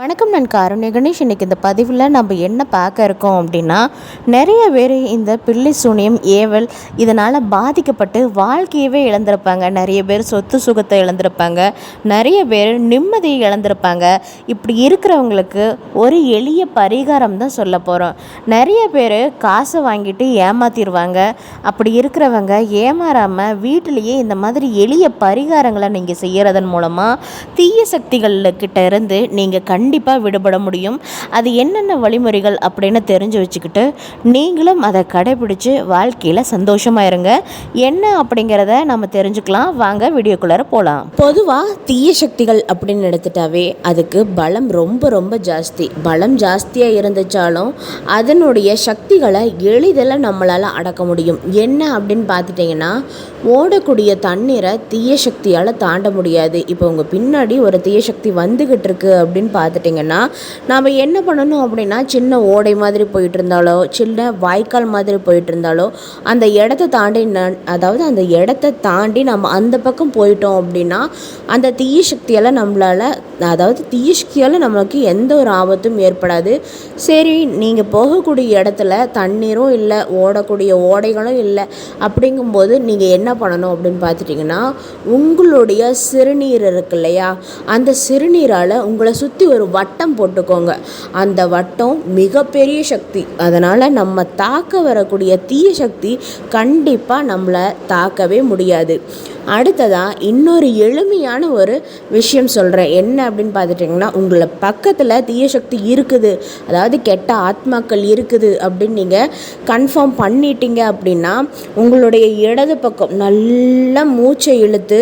வணக்கம் நான் காருண்ய கணேஷ். இன்றைக்கி இந்த பதிவில் நம்ம என்ன பார்க்க இருக்கோம் அப்படின்னா நிறைய பேர் இந்த பில்லி சூனியம் ஏவல் இதனால் பாதிக்கப்பட்டு வாழ்க்கையவே இழந்திருப்பாங்க. நிறைய பேர் சொத்து சுகத்தை இழந்திருப்பாங்க. நிறைய பேர் நிம்மதியை இழந்திருப்பாங்க. இப்படி இருக்கிறவங்களுக்கு ஒரு எளிய பரிகாரம் தான் சொல்ல போகிறோம் நிறைய பேர் காசை வாங்கிட்டு ஏமாத்திடுவாங்க அப்படி இருக்கிறவங்க ஏமாறாமல் வீட்டிலேயே இந்த மாதிரி எளிய பரிகாரங்களை நீங்கள் செய்கிறதன் மூலமாக தீய சக்திகள் கிட்ட இருந்து நீங்கள் கண்டிப்பாக விடுபட முடியும். அது என்னென்ன வழிமுறைகள் அப்படின்னு தெரிஞ்சு வச்சுக்கிட்டு நீங்களும் அதை கடைபிடிச்சு வாழ்க்கையில் சந்தோஷமாக இருங்க. என்ன அப்படிங்கிறத நம்ம தெரிஞ்சுக்கலாம். வாங்க வீடியோக்குள்ளார போகலாம் பொதுவாக தீய சக்திகள் அப்படின்னு எடுத்துட்டாவே அதுக்கு பலம் ரொம்ப ரொம்ப ஜாஸ்தி. பலம் ஜாஸ்தியாக இருந்துச்சாலும் அதனுடைய சக்திகளை எளிதில் நம்மளால் அடக்க முடியும். என்ன அப்படின்னு பார்த்துட்டிங்கன்னா ஓடக்கூடிய தண்ணீரை தீய சக்தியால் தாண்ட முடியாது. இப்போ உங்கள் பின்னாடி ஒரு தீய சக்தி வந்துக்கிட்டு இருக்கு அப்படின்னு பார்த்துட்டு பார்த்துட்டிங்கன்னா நம்ம என்ன பண்ணணும் அப்படின்னா சின்ன ஓடை மாதிரி போயிட்டு இருந்தாலோ சின்ன வாய்க்கால் மாதிரி போயிட்டு இருந்தாலோ அந்த இடத்த தாண்டி அதாவது அந்த இடத்த தாண்டி நம்ம அந்த பக்கம் போயிட்டோம் அப்படின்னா அந்த தீய சக்தியால் நம்மளால் அதாவது தீய சக்தியால் நம்மளுக்கு எந்த ஒரு ஆபத்தும் ஏற்படாது. சரி நீங்கள் போகக்கூடிய இடத்துல தண்ணீரும் இல்லை ஓடக்கூடிய ஓடைகளும் இல்லை அப்படிங்கும்போது நீங்கள் என்ன பண்ணணும் அப்படின்னு பார்த்துட்டிங்கன்னா உங்களுடைய சிறுநீர் இருக்கு இல்லையா? அந்த சிறுநீரால் உங்களை சுற்றி ஒரு வட்டம் போட்டுக்கோங்க. அந்த வட்டம் மிகப்பெரிய சக்தி. அதனால் நம்ம தாக்க வரக்கூடிய தீய சக்தி கண்டிப்பாக நம்மளை தாக்கவே முடியாது. அடுத்ததாக இன்னொரு எளிமையான ஒரு விஷயம் சொல்கிறேன் என்ன அப்படின்னு பார்த்துட்டிங்கன்னா உங்களை பக்கத்தில் தீய சக்தி இருக்குது. அதாவது கெட்ட ஆத்மாக்கள் இருக்குது அப்படின்னு நீங்கள் கன்ஃபார்ம் பண்ணிட்டீங்க அப்படின்னா உங்களுடைய இடது பக்கம் நல்லா மூச்சை இழுத்து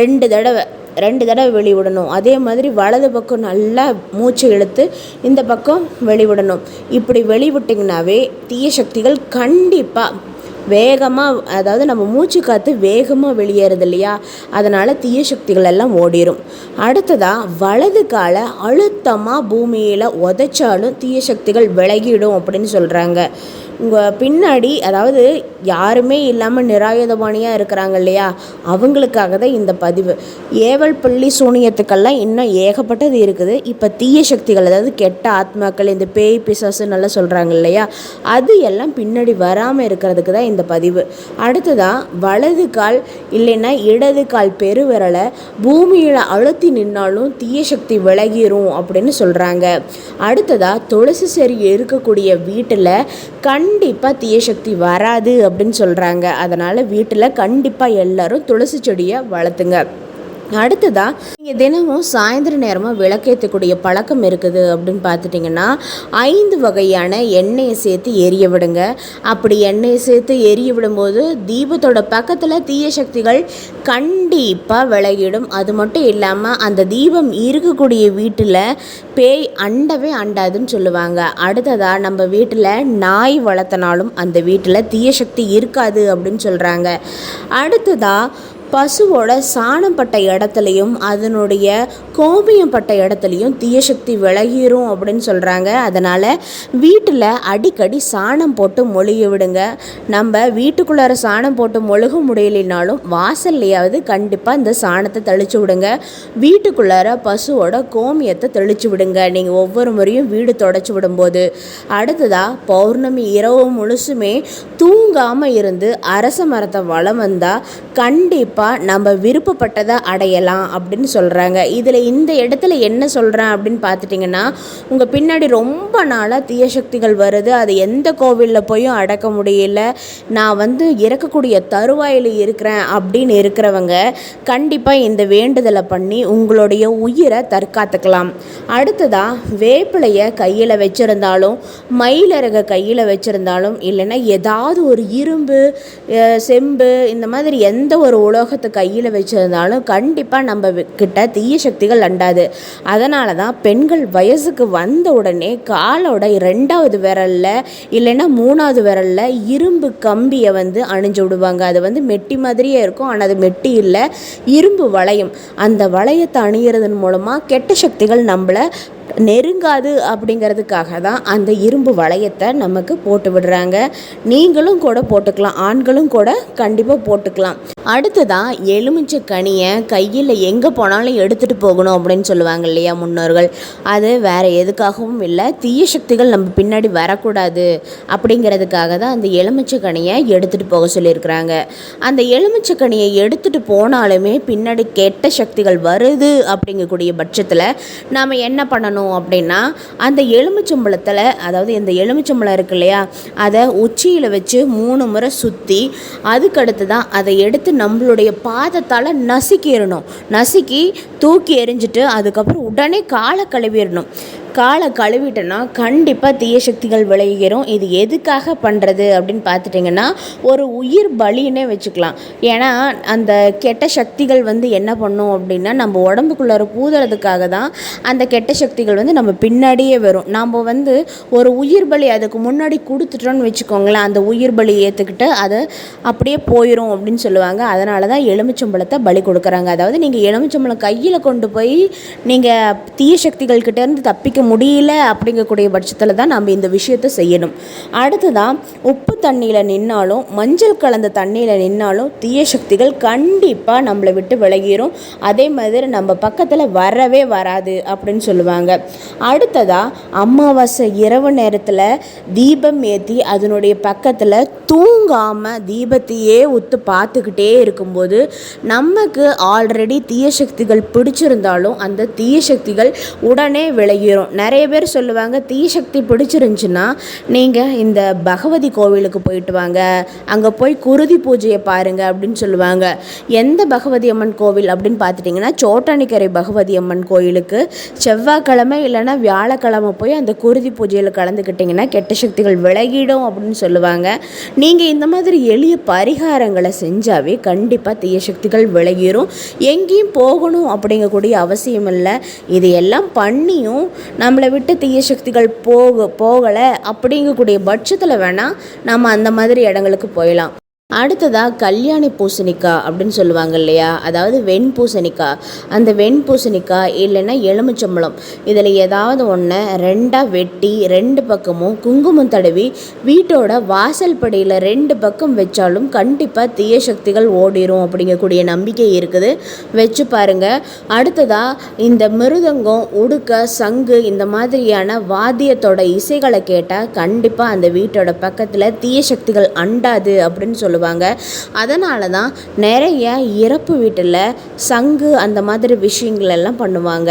ரெண்டு தடவை ரெண்டு தடவை வெளிவிடணும். அதே மாதிரி வலது பக்கம் நல்லா மூச்சு இழுத்து இந்த பக்கம் வெளிவிடணும். இப்படி வெளிவிட்டிங்கனாவே தீய சக்திகள் கண்டிப்பாக வேகமாக அதாவது நம்ம மூச்சு காற்று வேகமாக வெளியேறுது இல்லையா? அதனால் தீய சக்திகள் எல்லாம் ஓடிரும். அடுத்ததாக வலது காலை அழுத்தமாக பூமியில் உதைச்சாலும் தீய சக்திகள் விலகிடும் அப்படின்னு சொல்கிறாங்க உங்கள் பின்னாடி அதாவது யாருமே இல்லாமல் நிராயுதபாணியாக இருக்கிறாங்க இல்லையா? அவங்களுக்காக தான் இந்த பதிவு. ஏவல் பள்ளி சூனியத்துக்கெல்லாம் இன்னும் ஏகப்பட்டது இருக்குது. இப்போ தீய சக்திகள் அதாவது கெட்ட ஆத்மாக்கள் இந்த பேய் பிசாசு நல்லா சொல்கிறாங்க இல்லையா? அது எல்லாம் பின்னாடி வராமல் இருக்கிறதுக்கு தான் இந்த பதிவு. அடுத்ததாக வலது கால் இல்லைன்னா இடது கால் பெருவிரலை பூமியில் அழுத்தி நின்னாலும் தீய சக்தி விலகிரும் அப்படின்னு சொல்கிறாங்க அடுத்ததாக துளசி செடி இருக்கக்கூடிய வீட்டில் கண் கண்டிப்பாக தீயசக்தி வராது அப்படின்னு சொல்கிறாங்க அதனால் வீட்டில் கண்டிப்பாக எல்லாரும் துளசி செடியை வளர்த்துங்க. அடுத்ததாக நீங்கள் தினமும் சாயந்தர நேரமாக விளக்கேற்றக்கூடிய பழக்கம் இருக்குது அப்படின்னு பார்த்துட்டிங்கன்னா ஐந்து வகையான எண்ணெயை சேர்த்து எரிய விடுங்க. அப்படி எண்ணெயை சேர்த்து எரிய விடும்போது தீபத்தோட பக்கத்தில் தீய சக்திகள் கண்டிப்பாக விலகிடும். அது மட்டும் இல்லாமல் அந்த தீபம் இருக்கக்கூடிய வீட்டில் பேய் அண்டவே அண்டாதுன்னு சொல்லுவாங்க. அடுத்ததாக நம்ம வீட்டில் நாய் வளர்த்தனாலும் அந்த வீட்டில் தீய சக்தி இருக்காது அப்படின்னு சொல்கிறாங்க அடுத்ததாக பசுவோட சாணம் பட்ட இடத்துலையும் அதனுடைய கோமியம் பட்ட இடத்துலையும் தீயசக்தி விலகிரும் அப்படின்னு சொல்கிறாங்க அதனால் வீட்டில் அடிக்கடி சாணம் போட்டு மொழிய விடுங்க. நம்ம வீட்டுக்குள்ளார சாணம் போட்டு மொழுக முடியலைனாலும் வாசல்லையாவது கண்டிப்பாக இந்த சாணத்தை தெளிச்சு விடுங்க. வீட்டுக்குள்ளார பசுவோட கோமியத்தை தெளிச்சு விடுங்க. நீங்கள் ஒவ்வொரு முறையும் வீடு தொடச்சி விடும்போது. அடுத்ததாக பௌர்ணமி இரவு முழுசுமே தூங்காமல் இருந்து அரச மரத்தை வளம் வந்தால் கண்டிப்பாக நம்ம விருப்பப்பட்டதை அடையலாம் அப்படின்னு சொல்கிறாங்க இதில் இந்த இடத்துல என்ன சொல்கிறேன் அப்படின்னு பார்த்துட்டிங்கன்னா உங்கள் பின்னாடி ரொம்ப நாளாக தீய சக்திகள் வருது. அது எந்த கோவிலில் போயும் அடக்க முடியல. நான் வந்து இறக்கக்கூடிய தருவாயில் இருக்கிறேன் அப்படின்னு இருக்கிறவங்க கண்டிப்பாக இந்த வேண்டுதலை பண்ணி உங்களுடைய உயிரை தற்காத்துக்கலாம். அடுத்ததாக வேப்பிலையை கையில் வச்சுருந்தாலும் மயிலரக கையில் வச்சுருந்தாலும் இல்லைன்னா ஏதாவது ஒரு இரும்பு செம்பு இந்த மாதிரி எந்த ஒரு உலோகத்தை கையில் வச்சுருந்தாலும் கண்டிப்பாக நம்ம கிட்ட தீய சக்திகள் அண்டாது. அதனால தான் பெண்கள் வயசுக்கு வந்த உடனே காலோட ரெண்டாவது விரலில் இல்லைன்னா மூணாவது விரலில் இரும்பு கம்பியை வந்து அணிஞ்சு விடுவாங்க. அது வந்து மெட்டி மாதிரியே இருக்கும். ஆனால் அது மெட்டி இல்லை இரும்பு வளையம். அந்த வளையத்தை அணிகிறதன் மூலமாக கெட்ட சக்திகள் நம்மளை நெருங்காது அப்படிங்கிறதுக்காக தான் அந்த இரும்பு வளையத்தை நமக்கு போட்டு விடுறாங்க. நீங்களும் கூட போட்டுக்கலாம் ஆண்களும் கூட கண்டிப்பாக போட்டுக்கலாம். அடுத்ததான் எலுமிச்சை கனியை கையில் எங்கே போனாலும் எடுத்துகிட்டு போகணும் அப்படின்னு சொல்லுவாங்க இல்லையா முன்னோர்கள். அது வேறு எதுக்காகவும் இல்லை. தீய சக்திகள் நம்ம பின்னாடி வரக்கூடாது அப்படிங்கிறதுக்காக தான் அந்த எலுமிச்சை கனியை எடுத்துகிட்டு போக சொல்லியிருக்கிறாங்க. அந்த எலுமிச்சை கனியை எடுத்துகிட்டு போனாலுமே பின்னாடி கெட்ட சக்திகள் வருது அப்படிங்கக்கூடிய பட்சத்தில் நாம் என்ன பண்ணணும்? அப்படின்னா அந்த எலுமிச்சம்பழத்தில் அதாவது இந்த எலுமிச்சம்பழம் இருக்கு இல்லையா அதை உச்சியில் வச்சு மூணு முறை சுற்றி அதுக்கடுத்து தான் அதை எடுத்து நம்மளுடைய பாதத்தால் நசுக்கிடணும். நசுக்கி தூக்கி எறிஞ்சிட்டு அதுக்கப்புறம் உடனே காலை கழுவிடணும். காலை கழுவிட்டோன்னா கண்டிப்பாக தீய சக்திகள் விளைகிறோம். இது எதுக்காக பண்ணுறது அப்படின்னு பார்த்துட்டிங்கன்னா ஒரு உயிர் பலின்னே வச்சுக்கலாம். ஏன்னா அந்த கெட்ட சக்திகள் வந்து என்ன பண்ணும் அப்படின்னா நம்ம உடம்புக்குள்ளார பூதுறதுக்காக தான் அந்த கெட்ட சக்திகள் வந்து நம்ம பின்னாடியே வரும். நம்ம வந்து ஒரு உயிர் பலி அதுக்கு முன்னாடி கொடுத்துட்டோன்னு வச்சுக்கோங்களேன் அந்த உயிர் பலி ஏற்றுக்கிட்டு அதை அப்படியே போயிடும் அப்படின்னு சொல்லுவாங்க. அதனால தான் எலுமிச்சம்பழத்தை பலி கொடுக்குறாங்க. அதாவது நீங்கள் எலுமிச்சம்பழம் கையில் கொண்டு போய் நீங்கள் தீய சக்திகள் கிட்டேருந்து தப்பிக்க முடியல அப்படிங்கக்கூடிய பட்சத்தில் தான் நம்ம இந்த விஷயத்தை செய்யணும். அடுத்ததான் உப்பு தண்ணியில் நின்னாலும் மஞ்சள் கலந்த தண்ணியில் நின்னாலும் தீய சக்திகள் கண்டிப்பாக நம்மளை விட்டு விலகிடும் அதே மாதிரி நம்ம பக்கத்தில் வரவே வராது அப்படின்னு சொல்லுவாங்க. அடுத்ததாக அமாவாசை இரவு நேரத்தில் தீபம் ஏற்றி அதனுடைய பக்கத்தில் தூங்காமல் தீபத்தையே ஒத்து பார்த்துக்கிட்டே இருக்கும்போது நமக்கு ஆல்ரெடி தீய சக்திகள் பிடிச்சிருந்தாலும் அந்த தீய சக்திகள் உடனே நிறைய பேர் சொல்லுவாங்க தீய சக்தி பிடிச்சிருந்துச்சுன்னா நீங்கள் இந்த பகவதி கோவிலுக்கு போயிட்டு வாங்க. அங்கே போய் குருதி பூஜையை பாருங்கள் அப்படின்னு சொல்லுவாங்க. எந்த பகவதி அம்மன் கோவில் அப்படின்னு பார்த்துட்டிங்கன்னா சோட்டானிக்கரை பகவதி அம்மன் கோயிலுக்கு செவ்வாய்க்கிழமை இல்லைன்னா வியாழக்கிழமை போய் அந்த குருதி பூஜையில் கலந்துக்கிட்டிங்கன்னா கெட்ட சக்திகள் விலகிடும் அப்படின்னு சொல்லுவாங்க. நீங்கள் இந்த மாதிரி எளிய பரிகாரங்களை செஞ்சாவே கண்டிப்பாக தீய சக்திகள் விலகிரும். எங்கேயும் போகணும் அப்படிங்கக்கூடிய அவசியம் இல்லை. இது எல்லாம் பண்ணியும் நம்மளை விட்டு தீய சக்திகள் போக போகலை. அப்படிங்கக்கூடிய பட்சத்தில் வேணால் நம்ம அந்த மாதிரி இடங்களுக்கு போயிடலாம். அடுத்ததாக கல்யாணி பூசணிக்காய் அப்படின்னு சொல்லுவாங்க இல்லையா? அதாவது வெண் பூசணிக்காய். அந்த வெண் பூசணிக்காய் இல்லைன்னா எலுமிச்சம்பழம். இதில் ஏதாவது ஒன்று ரெண்டாக வெட்டி ரெண்டு பக்கமும் குங்குமம் தடவி வீட்டோட வாசல் படியில் ரெண்டு பக்கம் வச்சாலும் கண்டிப்பாக தீய சக்திகள் ஓடிரும் அப்படிங்கக்கூடிய நம்பிக்கை இருக்குது. வச்சு பாருங்கள் அடுத்ததாக இந்த மிருதங்கம் உடுக்க சங்கு இந்த மாதிரியான வாத்தியத்தோட இசைகளை கேட்டால் கண்டிப்பாக அந்த வீட்டோட பக்கத்தில் தீய சக்திகள் அண்டாது அப்படின்னு சொல்லுவாங்க. அதனால தான் நிறைய இறப்பு வீட்டில் சங்கு அந்த மாதிரி விஷயங்கள் எல்லாம் பண்ணுவாங்க.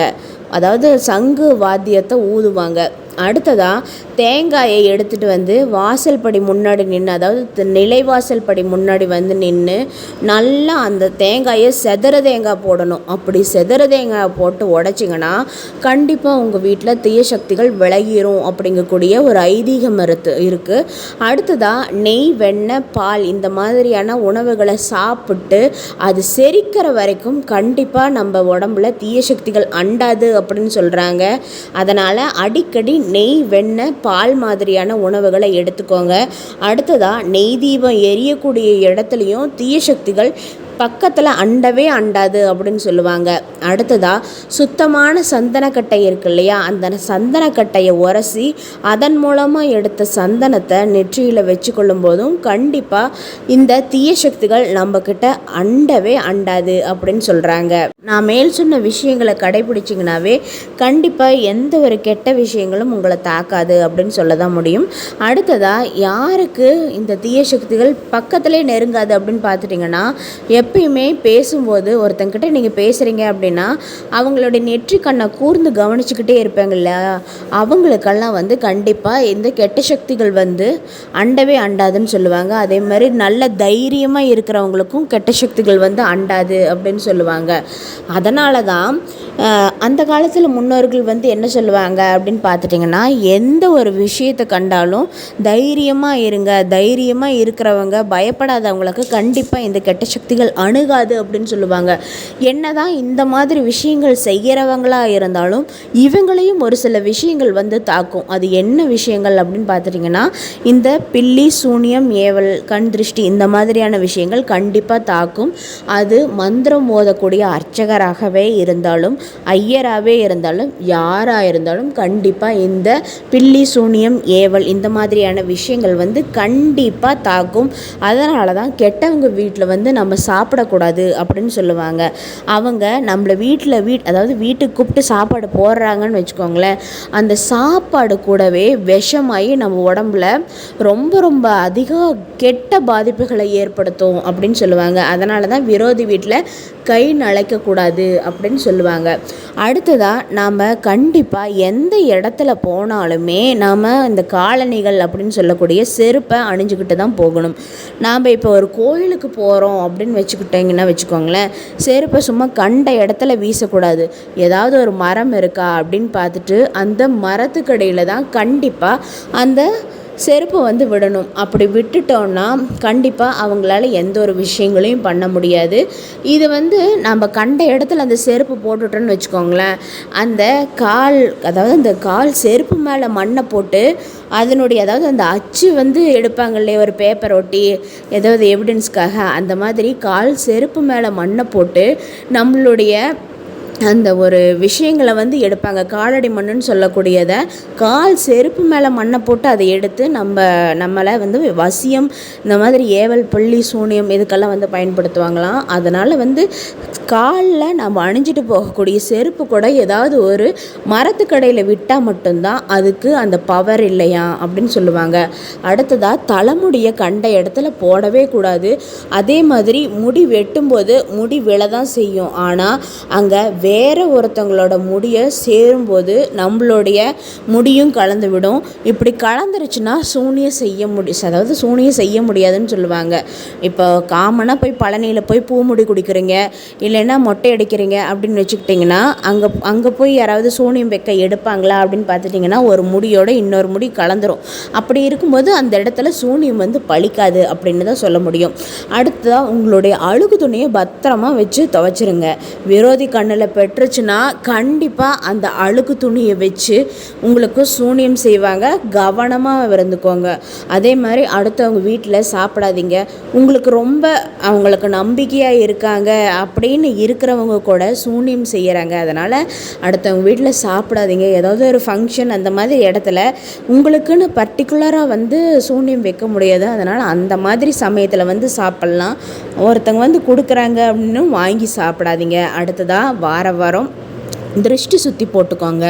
அதாவது சங்கு வாத்தியத்தை ஊதுவாங்க. அடுத்ததாக தேங்காயை எடுத்துகிட்டு வந்து வாசல் படி முன்னாடி நின்று அதாவது நிலை நிலைவாசல் படி முன்னாடி வந்து நின்று நல்லா அந்த தேங்காயை செதற தேங்காய் போடணும். அப்படி செதற தேங்காய் போட்டு உடச்சிங்கன்னா கண்டிப்பாக உங்கள் வீட்டில் தீய சக்திகள் விலகிரும் அப்படிங்கக்கூடிய ஒரு ஐதீகம் இருக்கு இருக்குது அடுத்ததாக நெய் வெண்ணெய் பால் இந்த மாதிரியான உணவுகளை சாப்பிட்டு அது செரிக்கிற வரைக்கும் கண்டிப்பாக நம்ம உடம்புல தீய சக்திகள் அண்டாது அப்படின்னு சொல்கிறாங்க அதனால் அடிக்கடி நெய் வெண்ணெய் பால் மாதிரியான உணவுகளை எடுத்துக்கோங்க. அடுத்ததாக நெய் தீபம் எரியக்கூடிய இடத்துலையும் தீய சக்திகள் பக்கத்தில் அண்டவே அண்டாது அப்படின்னு சொல்லுவாங்க. அடுத்ததாக சுத்தமான சந்தனக்கட்டை இருக்கு இல்லையா? அந்த சந்தனக்கட்டையை உரசி அதன் மூலமாக எடுத்த சந்தனத்தை நெற்றியில் வச்சுக்கொள்ளும் போதும் கண்டிப்பாக இந்த தீய சக்திகள் நம்மக்கிட்ட அண்டவே அண்டாது அப்படின்னு சொல்கிறாங்க நான் மேல் சொன்ன விஷயங்களை கடைபிடிச்சிங்கனாவே கண்டிப்பாக எந்த ஒரு கெட்ட விஷயங்களும் உங்களை தாக்காது அப்படின்னு சொல்ல தான் முடியும். அடுத்ததாக யாருக்கு இந்த தீய சக்திகள் பக்கத்திலே நெருங்காது அப்படின்னு பார்த்துட்டிங்கன்னா எப் எப்பயுமே பேசும்போது ஒருத்தங்கிட்ட நீங்கள் பேசுகிறீங்க அப்படின்னா அவங்களுடைய நெற்றி கண்ணை கூர்ந்து கவனிச்சுக்கிட்டே இருப்பாங்கல்ல? அவங்களுக்கெல்லாம் வந்து கண்டிப்பாக இந்த கெட்ட சக்திகள் வந்து அண்டவே அண்டாதுன்னு சொல்லுவாங்க. அதே மாதிரி நல்ல தைரியமாக இருக்கிறவங்களுக்கும் கெட்ட சக்திகள் வந்து அண்டாது அப்படின்னு சொல்லுவாங்க. அதனால தான் அந்த காலத்தில் முன்னோர்கள் வந்து என்ன சொல்லுவாங்க அப்படின்னு பார்த்துட்டிங்கன்னா எந்த ஒரு விஷயத்தை கண்டாலும் தைரியமாக இருங்க தைரியமாக இருக்கிறவங்க பயப்படாதவங்களுக்கு கண்டிப்பாக இந்த கெட்ட சக்திகள் அணுகாது அப்படின்னு சொல்லுவாங்க. என்னதான் இந்த மாதிரி விஷயங்கள் செய்கிறவங்களா இருந்தாலும் இவங்களையும் ஒரு சில விஷயங்கள் வந்து தாக்கும். அது என்ன விஷயங்கள் அப்படின்னு பார்த்துட்டிங்கன்னா இந்த பில்லி சூனியம் ஏவல் கண் திருஷ்டி இந்த மாதிரியான விஷயங்கள் கண்டிப்பாக தாக்கும். அது மந்திரம் ஓதக்கூடிய அர்ச்சகராகவே இருந்தாலும் ஐயராகவே இருந்தாலும் யாராக இருந்தாலும் கண்டிப்பாக இந்த பில்லி சூனியம் ஏவல் இந்த மாதிரியான விஷயங்கள் வந்து கண்டிப்பாக தாக்கும். அதனால தான் கெட்டவங்க வீட்டில் வந்து நம்ம சாப்பிடக்கூடாது அப்படின்னு சொல்லுவாங்க. அவங்க நம்மளை வீட்டில் வீட் அதாவது வீட்டுக்கு கூப்பிட்டு சாப்பாடு போடுறாங்கன்னு வச்சுக்கோங்களேன் அந்த சாப்பாடு கூடவே விஷமாயி நம்ம உடம்புல ரொம்ப ரொம்ப அதிக கெட்ட பாதிப்புகளை ஏற்படுத்தும் அப்படின்னு சொல்லுவாங்க. அதனால தான் விரோதி வீட்டில் கை நழைக்கக்கூடாது அப்படின்னு சொல்லுவாங்க. அடுத்ததாக நாம் கண்டிப்பாக எந்த இடத்துல போனாலுமே நாம் இந்த காலணிகள் அப்படின்னு சொல்லக்கூடிய செருப்பை அணிஞ்சுக்கிட்டு தான் போகணும். நாம் இப்போ ஒரு கோயிலுக்கு போகிறோம் அப்படின்னு வச்சுக்கிட்டிங்கன்னா வச்சுக்கோங்களேன். செருப்பை சும்மா கண்ட இடத்துல வீசக்கூடாது. ஏதாவது ஒரு மரம் இருக்கா அப்படின்னு பார்த்துட்டு அந்த மரத்துக்கடியில் தான் கண்டிப்பாக அந்த செருப்பு வந்து விடணும். அப்படி விட்டுட்டோன்னா கண்டிப்பாக அவங்களால எந்த ஒரு விஷயங்களையும் பண்ண முடியாது. இது வந்து நம்ம கண்ட இடத்துல அந்த செருப்பு போட்டுட்டோன்னு வச்சுக்கோங்களேன். அந்த கால் அதாவது அந்த கால் செருப்பு மேலே மண்ணை போட்டு அதனுடைய அதாவது அந்த அச்சு வந்து எடுப்பாங்க இல்லையா ஒரு பேப்பர் ஒட்டி ஏதாவது எவிடன்ஸ்க்காக அந்த மாதிரி கால் செருப்பு மேலே மண்ணை போட்டு நம்மளுடைய அந்த ஒரு விஷயங்களை வந்து எடுப்பாங்க. காலடி மண்ணுன்னு சொல்லக்கூடியதை கால் செருப்பு மேலே மண்ணை போட்டு அதை எடுத்து நம்ம நம்மளை வந்து வசியம் இந்த மாதிரி ஏவல் பள்ளி சூனியம் இதுக்கெல்லாம் வந்து பயன்படுத்துவாங்களாம். அதனால் வந்து காலில் நம்ம அணிஞ்சிட்டு போகக்கூடிய செருப்பு கூட ஏதாவது ஒரு மரத்துக்கடையில் விட்டால் மட்டும்தான் அதுக்கு அந்த பவர் இல்லையா அப்படின்னு சொல்லுவாங்க. அடுத்ததாக தலைமுடியை கண்ட இடத்துல போடவே கூடாது. அதே மாதிரி முடி வெட்டும்போது முடி விழ தான் செய்யும். ஆனால் அங்கே வேறு ஒருத்தவங்களோட முடியை சேரும்போது நம்மளுடைய முடியும் கலந்து விடும் இப்படி கலந்துருச்சுன்னா சூனியம் செய்ய முடி அதாவது சூனியம் செய்ய முடியாதுன்னு சொல்லுவாங்க. இப்போ காமனாக போய் பழனியில் போய் பூ முடி குடிக்கிறீங்க இல்லைன்னா மொட்டை அடிக்கிறீங்க அப்படின்னு வச்சுக்கிட்டிங்கன்னா அங்கே அங்கே போய் யாராவது சூனியம் வைக்க எடுப்பாங்களா அப்படின்னு பார்த்துட்டிங்கன்னா ஒரு முடியோட இன்னொரு முடி கலந்துரும். அப்படி இருக்கும்போது அந்த இடத்துல சூனியம் வந்து பழிக்காது அப்படின்னு தான் சொல்ல முடியும். அடுத்ததாக உங்களுடைய அழுகு துணியை பத்திரமா வச்சு துவைச்சிருங்க. விரோதி கண்ணில் பெற்றுச்சுன்னா கண்டிப்பாக அந்த அழுக்கு துணியை வச்சு உங்களுக்கு சூனியம் செய்வாங்க. கவனமாக இருந்துக்கோங்க அதே மாதிரி அடுத்தவங்க வீட்டில் சாப்பிடாதீங்க. உங்களுக்கு ரொம்ப அவங்களுக்கு நம்பிக்கையாக இருக்காங்க அப்படின்னு இருக்கிறவங்க கூட சூனியம் செய்கிறாங்க அதனால் அடுத்தவங்க வீட்டில் சாப்பிடாதீங்க. ஏதாவது ஒரு ஃபங்க்ஷன் அந்த மாதிரி இடத்துல உங்களுக்குன்னு பர்டிகுலராக வந்து சூனியம் வைக்க முடியாது. அதனால் அந்த மாதிரி சமயத்தில் வந்து சாப்பிட்லாம். ஒருத்தவங்க வந்து கொடுக்குறாங்க அப்படின்னு வாங்கி சாப்பிடாதீங்க. அடுத்ததாக வார வரும். திருஷ்டி சுற்றி போட்டுக்கோங்க.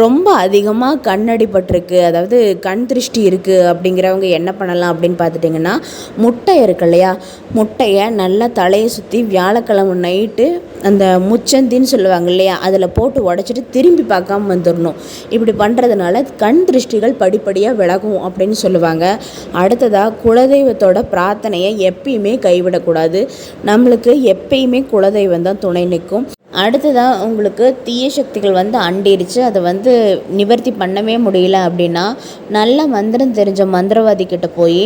ரொம்ப அதிகமாக கண் அடிபட்டிருக்கு அதாவது கண் திருஷ்டி இருக்குது அப்படிங்கிறவங்க என்ன பண்ணலாம் அப்படின்னு பார்த்துட்டிங்கன்னா முட்டை இருக்கு இல்லையா? முட்டையை நல்லா தலையை சுற்றி வியாழக்கிழமை நைட்டு அந்த முச்சந்தின்னு சொல்லுவாங்க இல்லையா? அதில் போட்டு உடச்சிட்டு திரும்பி பார்க்காம வந்துடணும் இப்படி பண்ணுறதுனால கண் திருஷ்டிகள் படிப்படியாக விலகும் அப்படின்னு சொல்லுவாங்க. அடுத்ததாக குலதெய்வத்தோட பிரார்த்தனையை எப்பயுமே கைவிடக்கூடாது. நம்மளுக்கு எப்பயுமே குலதெய்வம் தான் துணை நிற்கும். அடுத்ததாக உங்களுக்கு தீய சக்திகள் வந்து அண்டிருச்சு. அதை வந்து நிவர்த்தி பண்ணவே முடியல அப்படின்னா நல்ல மந்திரம் தெரிஞ்ச மந்திரவாதி கிட்ட போய்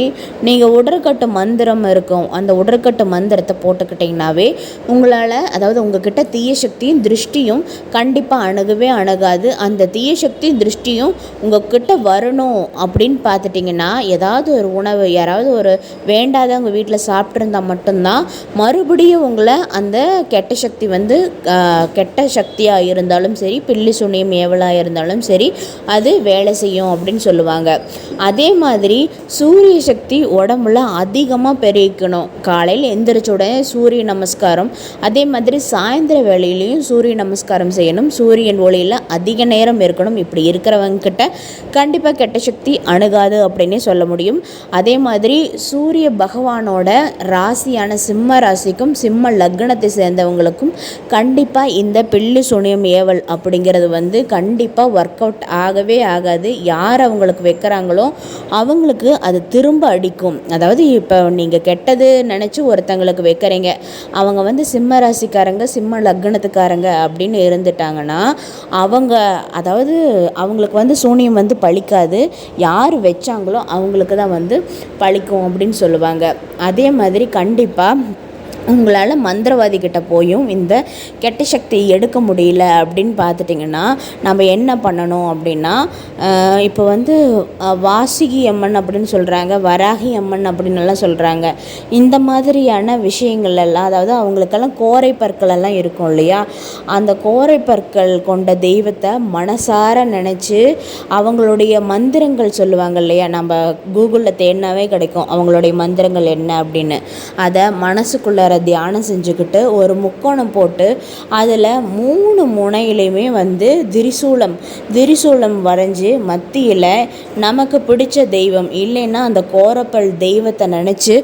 நீங்கள் உடற்கட்டு மந்திரம் இருக்கும். அந்த உடற்கட்டு மந்திரத்தை போட்டுக்கிட்டிங்கனாவே உங்களால் அதாவது உங்ககிட்ட தீய சக்தியும் திருஷ்டியும் கண்டிப்பாக அணுகவே அணுகாது. அந்த தீய சக்தி திருஷ்டியும் உங்ககிட்ட வரணும் அப்படின்னு பார்த்துட்டிங்கன்னா ஏதாவது ஒரு உணவு யாராவது ஒரு வேண்டாதவங்க வீட்டில் சாப்பிட்ருந்தா மட்டும்தான் மறுபடியும் உங்களை அந்த கெட்ட சக்தி வந்து கெட்ட சக்தியாக இருந்தாலும் சரி பில்லி சுனியம் ஏவலாக இருந்தாலும் சரி அது வேலை செய்யும் அப்படின்னு சொல்லுவாங்க. அதே மாதிரி சூரிய சக்தி உடம்புல அதிகமாக பெருகிக்கணும். காலையில் எந்திரிச்ச உடனே சூரிய நமஸ்காரம் அதே மாதிரி சாயந்தர வேலையிலையும் சூரிய நமஸ்காரம் செய்யணும். சூரியன் ஒளியில் அதிக நேரம் இருக்கணும். இப்படி இருக்கிறவங்கக்கிட்ட கண்டிப்பாக கெட்ட சக்தி அணுகாது அப்படின்னே சொல்ல முடியும். அதே மாதிரி சூரிய பகவானோட ராசியான சிம்ம ராசிக்கும் சிம்ம லக்னத்தை சேர்ந்தவங்களுக்கும் கண்டிப்பாக இந்த பில்லு சுனியம் ஏவல் அப்படிங்கிறது வந்து கண்டிப்பாக ஒர்க் அவுட் ஆகவே ஆகாது. யார் அவங்களுக்கு வைக்கிறாங்களோ அவங்களுக்கு அது திரும்ப அடிக்கும். அதாவது இப்போ நீங்கள் கெட்டது நினச்சி ஒருத்தங்களுக்கு வைக்கிறீங்க. அவங்க வந்து சிம்ம ராசிக்காரங்க சிம்ம லக்னத்துக்காரங்க அப்படின்னு இருந்துட்டாங்கன்னா அவங்க அதாவது அவங்களுக்கு வந்து சூனியம் வந்து பழிக்காது. யார் வச்சாங்களோ அவங்களுக்கு தான் வந்து பழிக்கும் அப்படின்னு சொல்லுவாங்க. அதே மாதிரி கண்டிப்பாக உங்களால் மந்திரவாதிக்கிட்ட போயும் இந்த கெட்ட சக்தியை எடுக்க முடியல அப்படின்னு பார்த்துட்டிங்கன்னா நம்ம என்ன பண்ணணும் அப்படின்னா இப்போ வந்து வாசிகி அம்மன் அப்படின்னு சொல்கிறாங்க வராகி அம்மன் அப்படின்னு எல்லாம் சொல்கிறாங்க இந்த மாதிரியான விஷயங்கள் எல்லாம் அதாவது அவங்களுக்கெல்லாம் கோரை பற்கள் எல்லாம் இருக்கும் இல்லையா? அந்த கோரை பற்கள் கொண்ட தெய்வத்தை மனசார நினச்சி அவங்களுடைய மந்திரங்கள் சொல்லுவாங்க இல்லையா? நம்ம கூகுளில் தேடினாவே கிடைக்கும் அவங்களுடைய மந்திரங்கள் என்ன அப்படின்னு. அதை மனசுக்குள்ளார தியானம் செஞ்சுக்கிட்டு ஒரு முக்கோணம் போட்டு அதில் மூணு முனையிலையுமே வந்து திரிசூலம் திரிசூலம் வரைஞ்சி மத்தியில் நமக்கு பிடிச்ச தெய்வம் இல்லைன்னா அந்த கோரப்பல் தெய்வத்தை நினச்சி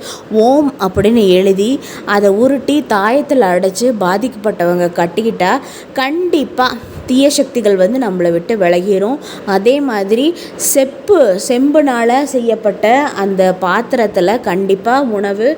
ஓம் அப்படின்னு எழுதி அதை உருட்டி தாயத்தில் அடைச்சி பாதிக்கப்பட்டவங்க கட்டிக்கிட்டால் கண்டிப்பாக தீய சக்திகள் வந்து நம்மளை விட்டு விலகிரும். அதே மாதிரி செப்பு செம்புனால் செய்யப்பட்ட அந்த பாத்திரத்தில் கண்டிப்பாக உணவு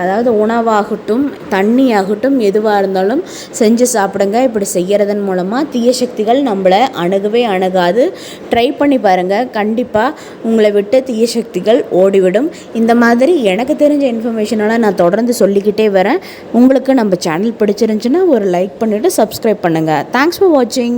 அதாவது உணவாகட்டும் தண்ணி ஆகட்டும் எதுவாக இருந்தாலும் செஞ்சு சாப்பிடுங்க. இப்படி செய்கிறதன் மூலமாக தீய சக்திகள் நம்மளை அணுகவே அணுகாது. ட்ரை பண்ணி பாருங்கள் கண்டிப்பாக உங்களை விட்டு தீய சக்திகள் ஓடிவிடும். இந்த மாதிரி எனக்கு தெரிஞ்ச இன்ஃபர்மேஷனெல்லாம் நான் தொடர்ந்து சொல்லிக்கிட்டே வரேன். உங்களுக்கு நம்ம சேனல் பிடிச்சிருந்துச்சுன்னா ஒரு லைக் பண்ணிவிட்டு சப்ஸ்கிரைப் பண்ணுங்கள் தேங்க்ஸ் ஃபார் வாட்சிங்